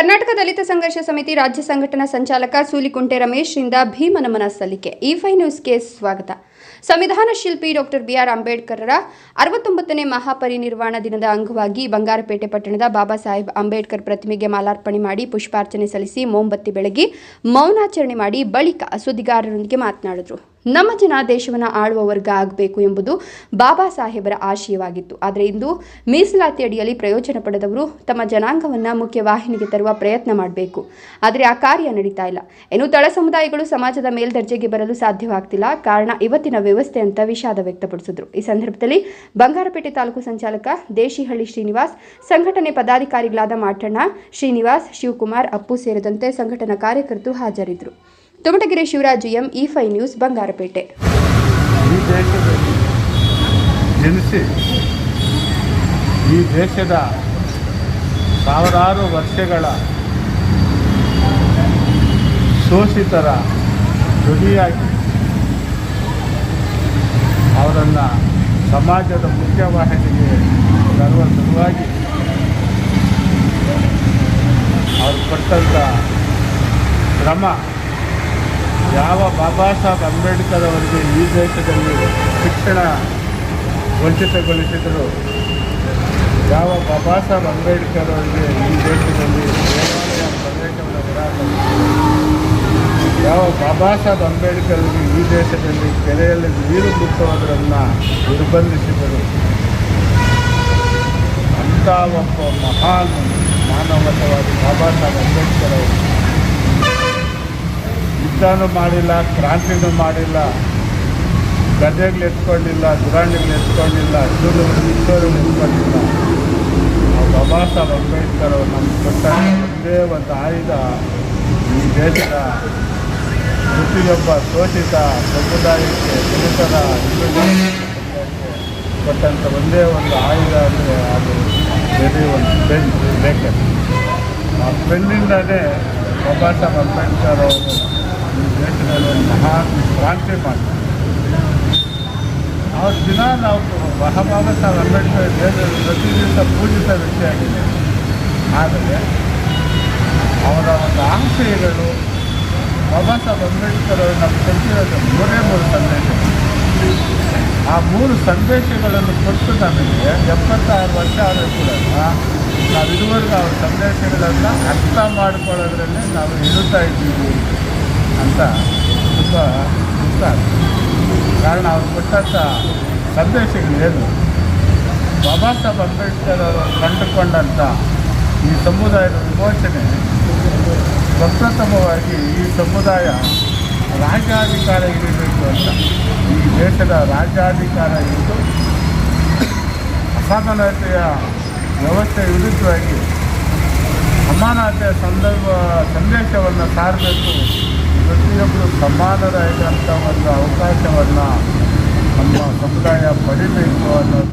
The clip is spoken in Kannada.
ಕರ್ನಾಟಕ ದಲಿತ ಸಂಘರ್ಷ ಸಮಿತಿ ರಾಜ್ಯ ಸಂಘಟನಾ ಸಂಚಾಲಕ ಸೂಲಿಕುಂಟೆ ರಮೇಶ್ರಿಂದ ಭೀಮನಮನ ಸಲ್ಲಿಕೆ. ಈ ಫೈ ನ್ಯೂಸ್ಗೆ ಸ್ವಾಗತ. ಸಂವಿಧಾನ ಶಿಲ್ಪಿ ಡಾಕ್ಟರ್ ಬಿಆರ್ ಅಂಬೇಡ್ಕರ್ರ ಅರವತ್ತೊಂಬತ್ತನೇ ಮಹಾಪರಿನಿರ್ವಾಣ ದಿನದ ಅಂಗವಾಗಿ ಬಂಗಾರಪೇಟೆ ಪಟ್ಟಣದ ಬಾಬಾ ಸಾಹೇಬ್ ಅಂಬೇಡ್ಕರ್ ಪ್ರತಿಮೆಗೆ ಮಾಲಾರ್ಪಣೆ ಮಾಡಿ ಪುಷ್ಪಾರ್ಚನೆ ಸಲ್ಲಿಸಿ ಮೋಂಬತ್ತಿ ಬೆಳಗಿ ಮೌನಾಚರಣೆ ಮಾಡಿ ಬಳಿಕ ಸುದ್ದಿಗಾರರೊಂದಿಗೆ ಮಾತನಾಡಿದರು. ನಮ್ಮ ಜನ ದೇಶವನ್ನು ಆಳುವ ವರ್ಗ ಆಗಬೇಕು ಎಂಬುದು ಬಾಬಾ ಸಾಹೇಬರ ಆಶಯವಾಗಿತ್ತು. ಆದರೆ ಇಂದು ಮೀಸಲಾತಿ ಅಡಿಯಲ್ಲಿ ಪ್ರಯೋಜನ ಪಡೆದವರು ತಮ್ಮ ಜನಾಂಗವನ್ನು ಮುಖ್ಯವಾಹಿನಿಗೆ ತರುವ ಪ್ರಯತ್ನ ಮಾಡಬೇಕು. ಆದರೆ ಆ ಕಾರ್ಯ ನಡೀತಾ ಇಲ್ಲ. ಇನ್ನು ತಳ ಸಮುದಾಯಗಳು ಸಮಾಜದ ಮೇಲ್ದರ್ಜೆಗೆ ಬರಲು ಸಾಧ್ಯವಾಗ್ತಿಲ್ಲ. ಕಾರಣ ಇವತ್ತಿನ ವ್ಯವಸ್ಥೆ ಅಂತ ವಿಷಾದ ವ್ಯಕ್ತಪಡಿಸಿದ್ರು. ಈ ಸಂದರ್ಭದಲ್ಲಿ ಬಂಗಾರಪೇಟೆ ತಾಲೂಕು ಸಂಚಾಲಕ ದೇಶಿಹಳ್ಳಿ ಶ್ರೀನಿವಾಸ್, ಸಂಘಟನೆ ಪದಾಧಿಕಾರಿಗಳಾದ ಮಾಟಣ್ಣ ಶ್ರೀನಿವಾಸ್, ಶಿವಕುಮಾರ್, ಅಪ್ಪು ಸೇರಿದಂತೆ ಸಂಘಟನಾ ಕಾರ್ಯಕರ್ತರು ಹಾಜರಿದ್ದರು. Tumatagere Shivaraju M, E Fi news, Bangarapete. ಜನಿಸಿ ಈ ದೇಶದ ಸಾವಿರಾರು ವರ್ಷಗಳ ಶೋಷಿತರ ಧ್ವನಿಯಾಗಿ ಅವರನ್ನು ಸಮಾಜದ ಮುಖ್ಯವಾಹಿನಿಗೆ ತರುವ ಸಲುವಾಗಿ ಅವರು ಪಟ್ಟಂಥ ಶ್ರಮ ಯಾವ ಬಾಬಾ ಸಾಹೇಬ್ ಅಂಬೇಡ್ಕರ್ ಅವರಿಗೆ ಈ ದೇಶದಲ್ಲಿ ಶಿಕ್ಷಣ ವಂಚಿತಗೊಳಿಸಿದರು ಯಾವ ಬಾಬಾ ಸಾಹೇಬ್ ಅಂಬೇಡ್ಕರ್ ಅವರಿಗೆ ಈ ದೇಶದಲ್ಲಿ ದೇವಾಲಯ ಪ್ರದೇಶವನ್ನು ನಿರಾಕರಿಸಿದರು ಯಾವ ಬಾಬಾ ಸಾಹೇಬ್ ಅಂಬೇಡ್ಕರ್ ಅವರಿಗೆ ಈ ದೇಶದಲ್ಲಿ ಕೆರೆಯಲ್ಲಿ ನೀರು ಬಿಟ್ಟುವುದನ್ನು ನಿರ್ಬಂಧಿಸಿದರು ಅಂಥ ಒಬ್ಬ ಮಹಾನ್ ಮಾನವತವಾದಿ ಬಾಬಾ ಸಾಹೇಬ್ ಅಂಬೇಡ್ಕರ್ ಅವರು ಯುದ್ಧನೂ ಮಾಡಿಲ್ಲ, ಕ್ರಾಂತಿನೂ ಮಾಡಿಲ್ಲ, ಗದ್ದೆಗಳು ಎತ್ಕೊಂಡಿಲ್ಲ ದುರಾಣಿಗಳು ಎತ್ಕೊಂಡಿಲ್ಲ ಶೂರಗಳು ಕಿಶೋರಗಳು ಎತ್ಕೊಂಡಿಲ್ಲ. ಆ ಬಾಬಾ ಸಾಹೇಬ್ ಅಂಬೇಡ್ಕರ್ ಅವರು ನಮ್ಮ ಕೊಟ್ಟ ಒಂದೇ ಒಂದು ಆಯುಧ ಈ ದೇಶದ ಪ್ರತಿಯೊಬ್ಬ ಶೋಷಿತ ಸಮುದಾಯಕ್ಕೆ ದಲಿತರ ಕೊಟ್ಟಂಥ ಒಂದೇ ಒಂದು ಆಯುಧ ಅಂದರೆ ಅದು ಬೇರೆ ಒಂದು ಪೆನ್, ಲೇಖನ. ಆ ಪೆನ್ನಿಂದಲೇ ಬಾಬಾ ಸಾಹೇಬ್ ಅಂಬೇಡ್ಕರ್ ಅವರು ಈ ದೇಶದಲ್ಲಿ ಕ್ರಾಂತಿ ಮಾಡ್ತಾರೆ ಅವ್ರ ದಿನ ನಾವು ಬಾಬಾ ಸಾಹೇಬ್ ಅಂಬೇಡ್ಕರ್ ದೇಶದಲ್ಲಿ ಪ್ರತಿ ದಿವಸ ಪೂಜಿತ ವ್ಯಕ್ತಿ ಆಗಿದೆ ಆದರೆ, ಅವರ ಒಂದು ಆಶಯಗಳು ಬಾಬಾ ಸಾಹೇಬ್ ಅಂಬೇಡ್ಕರ್ ಅವರು ನಮ್ಗೆ ಕಲಿಸಿರೋದು ಮೂರೇ ಮೂರು ಸಂದೇಶಗಳು. ಆ ಮೂರು ಸಂದೇಶಗಳನ್ನು ಕೊಟ್ಟು ನಮಗೆ ಎಪ್ಪತ್ತಾರು ವರ್ಷ ಆದರೂ ಕೂಡ ನಾವು ಇದುವರೆಗೂ ಅವ್ರ ಸಂದೇಶಗಳನ್ನು ಅರ್ಥ ಮಾಡ್ಕೊಳ್ಳೋದ್ರಲ್ಲೇ ನಾವು ಇರುತ್ತಾ ಇದ್ದೀವಿ. ಅಂತ ತುಂಬ ಇಷ್ಟ. ಕಾರಣ ಅವ್ರು ಕೊಟ್ಟಂಥ ಸಂದೇಶಗಳೇನು ಬಾಬಾ ಸಾಹೇಬ್ ಅಂಬೇಡ್ಕರ್ ಅವರು ಕಂಡುಕೊಂಡಂಥ ಈ ಸಮುದಾಯದ ವಿಮೋಚನೆ ಪ್ರಪ್ರಥಮವಾಗಿ ಈ ಸಮುದಾಯ ರಾಜ್ಯಾಧಿಕಾರ ಇರಬೇಕು ಅಂತ ಈ ದೇಶದ ರಾಜ್ಯಾಧಿಕಾರ ಇದ್ದು ಅಸಮಾನತೆಯ ವ್ಯವಸ್ಥೆ ವಿರುದ್ಧವಾಗಿ ಸಮಾನತೆಯ ಸಂದರ್ಭ, ಸಂದೇಶವನ್ನು ಸಾರಬೇಕು ಸಮಾನರಾಗಿರುವಂಥ ಒಂದು ಅವಕಾಶವನ್ನು ನಮ್ಮ ಸಮುದಾಯ ಪಡಿಬೇಕು ಅನ್ನೋ